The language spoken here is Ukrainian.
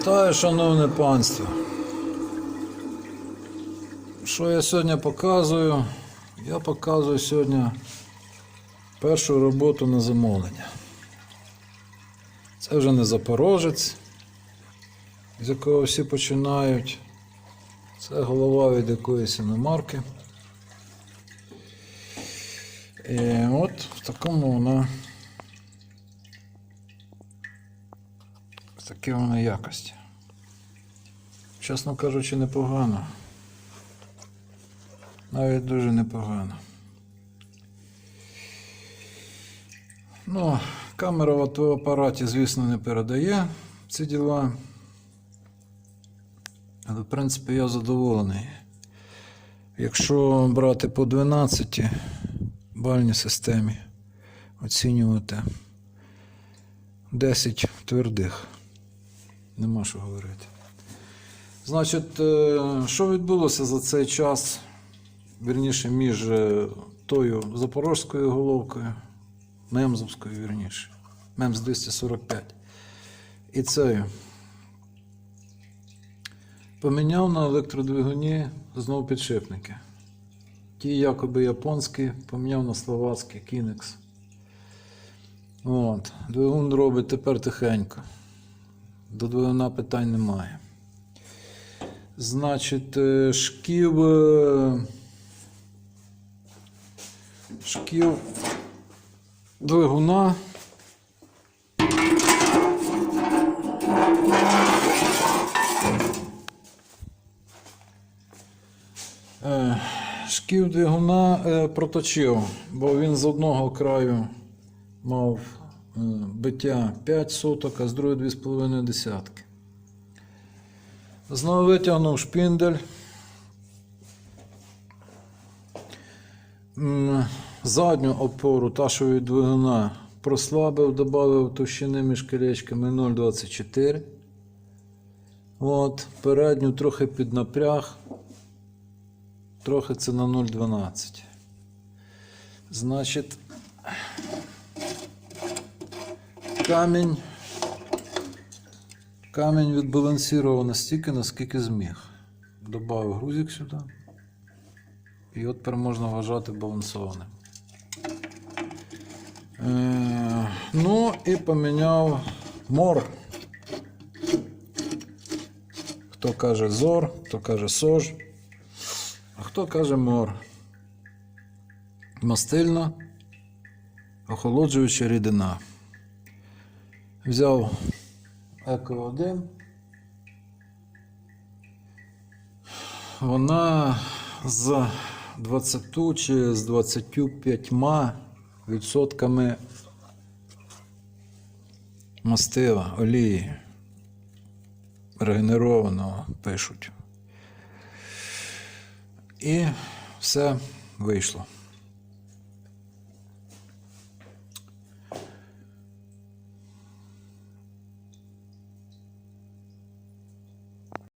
Вітаю, шановне панство. Що я сьогодні показую? Я показую сьогодні першу роботу на замовлення. Це вже не запорожець, з якого всі починають. Це голова від якоїсь іномарки. І от в такому вона. В такій вона якості. Чесно кажучи, непогано. Навіть дуже непогано. Ну, камера в апараті, звісно, не передає ці діла. Але, в принципі, я задоволений. Якщо брати по 12 бальній системі, оцінювати 10 твердих. Нема що говорити. Значить, е, що відбулося за цей час, вірніше, між е, тою запорожською головкою, Мемзовською, вірніше, Мемз 245 і цією. Поміняв на електродвигуні знову підшипники. Ті якоби японські, поміняв на словацький Kinex. От. Двигун робить тепер тихенько. До двигуна питань немає. Значить, е, шків. е, Шків двигуна. Е, Шків двигуна е, проточив, бо він з одного краю мав е, биття 5 соток, а з другої 2,5 десятки. Знову витягнув шпіндель. Задню опору ташової двигуна прослабив, додав товщини між колечками 0,24. От, передню трохи піднапряг. Трохи це на 0,12. Значить, камінь. Камінь відбалансував настільки, наскільки зміг. Добавив грузик сюди. І от тепер можна вважати балансованим. Е, ну і поміняв мор. Хто каже зор, хто каже сож, а хто каже мор. Мастильна, охолоджуюча рідина. Взяв Еко 1. Вона з 20 чи з 25 відсотками мастила, олії. Регенерованого пишуть. І все вийшло.